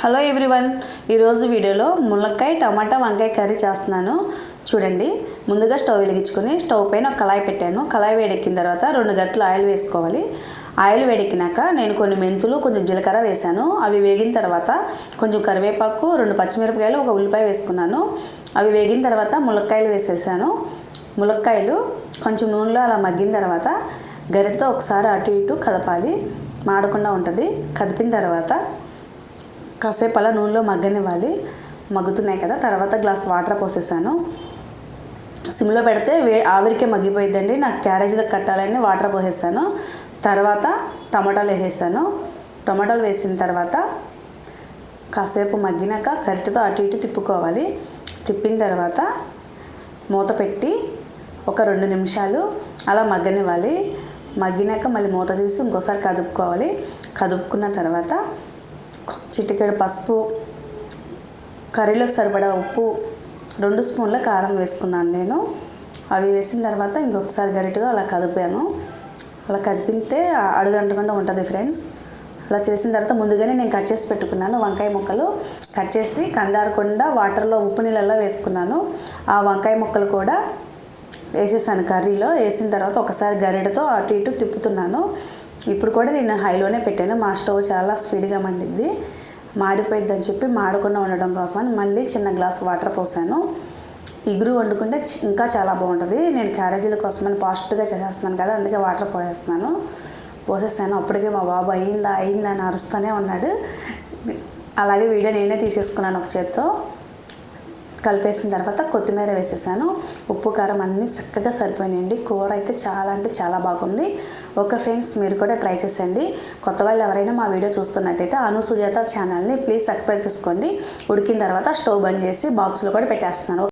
Hello everyone ఈరోజు వీడియోలో ములక్కాయ టమాటా వంకాయ కర్రీ చేస్తున్నాను. చూడండి ముందుగా స్టవ్ వెలిగించుకొని స్టవ్ పైన ఒక కళాయి పెట్టాను. కళాయి వేడెక్కిన తర్వాత రెండు గంటలు ఆయిల్ వేసుకోవాలి. ఆయిల్ వేడెక్కినాక నేను కొన్ని మెంతులు కొంచెం జీలకర్ర వేశాను. అవి వేగిన తర్వాత కొంచెం కరివేపాకు రెండు పచ్చిమిరపకాయలు ఒక ఉల్లిపాయ వేసుకున్నాను. అవి వేగిన తర్వాత ములక్కాయలు వేసేసాను. ములక్కాయలు కొంచెం నూనెలో అలా మగ్గిన తర్వాత గరిటతో ఒకసారి అటు ఇటు కదపాలి. మాడకుండా ఉంటుంది. కదిపిన తర్వాత కాసేపు అలా నూనెలో మగ్గనివ్వాలి. మగ్గుతున్నాయి కదా. తర్వాత గ్లాస్ వాటర్ పోసేసాను. సిమ్లో పెడితే వే ఆవిరికే మగ్గిపోయిద్దండి. నాకు క్యారేజీలో కట్టాలని వాటర్ పోసేసాను. తర్వాత టమాటాలు వేసేసాను. టమాటాలు వేసిన తర్వాత కాసేపు మగ్గినాక గరిటెతో అటు ఇటు తిప్పుకోవాలి. తిప్పిన తర్వాత మూత పెట్టి ఒక రెండు నిమిషాలు అలా మగ్గనివ్వాలి. మగ్గినాక మళ్ళీ మూత తీసి ఇంకోసారి కదుపుకోవాలి. కదుపుకున్న తర్వాత చిటికెడు పసుపు కర్రీలోకి సరిపడా ఉప్పు రెండు స్పూన్ల కారం వేసుకున్నాను నేను. అవి వేసిన తర్వాత ఇంకొకసారి గరిటెతో అలా కదిపాను. అలా కదిపితే అడుగంటకుండా ఉంటుంది ఫ్రెండ్స్. అలా చేసిన తర్వాత ముందుగానే నేను కట్ చేసి పెట్టుకున్నాను వంకాయ ముక్కలు. కట్ చేసి కందారకుండా వాటర్లో ఉప్పు నీళ్ళల్లో వేసుకున్నాను. ఆ వంకాయ ముక్కలు కూడా వేసేసాను కర్రీలో. వేసిన తర్వాత ఒకసారి గరిటతో అటు ఇటు తిప్పుతున్నాను. ఇప్పుడు కూడా నేను హైలోనే పెట్టాను. మా స్టవ్ చాలా స్పీడ్గా మండింది. మాడిపోయిద్దని చెప్పి మాడకుండా ఉండడం కోసమని మళ్ళీ చిన్న గ్లాస్ వాటర్ పోసాను. ఇగురు వండుకుంటే ఇంకా చాలా బాగుంటుంది. నేను క్యారేజీల కోసమని పాస్ట్గా చేసేస్తున్నాను కదా అందుకే వాటర్ పోసేస్తున్నాను. పోసేసాను. అప్పటికే మా బాబు అయిందా అయిందా అని అరుస్తూనే ఉన్నాడు. అలాగే వీడియో నేనే తీసేసుకున్నాను ఒక చేత్తో. కలిపేసిన తర్వాత కొత్తిమీర వేసేసాను. ఉప్పు కారం అన్నీ చక్కగా సరిపోయినాయండి. కూర అయితే చాలా అంటే చాలా బాగుంది. ఓకే ఫ్రెండ్స్ మీరు కూడా ట్రై చేసేయండి. కొత్త వాళ్ళు ఎవరైనా మా వీడియో చూస్తున్నట్టయితే అను సుజాత ఛానల్ని ప్లీజ్ సబ్స్క్రైబ్ చేసుకోండి. ఉడికిన తర్వాత స్టవ్ బంద్ చేసి బాక్స్లో కూడా పెట్టేస్తున్నాను.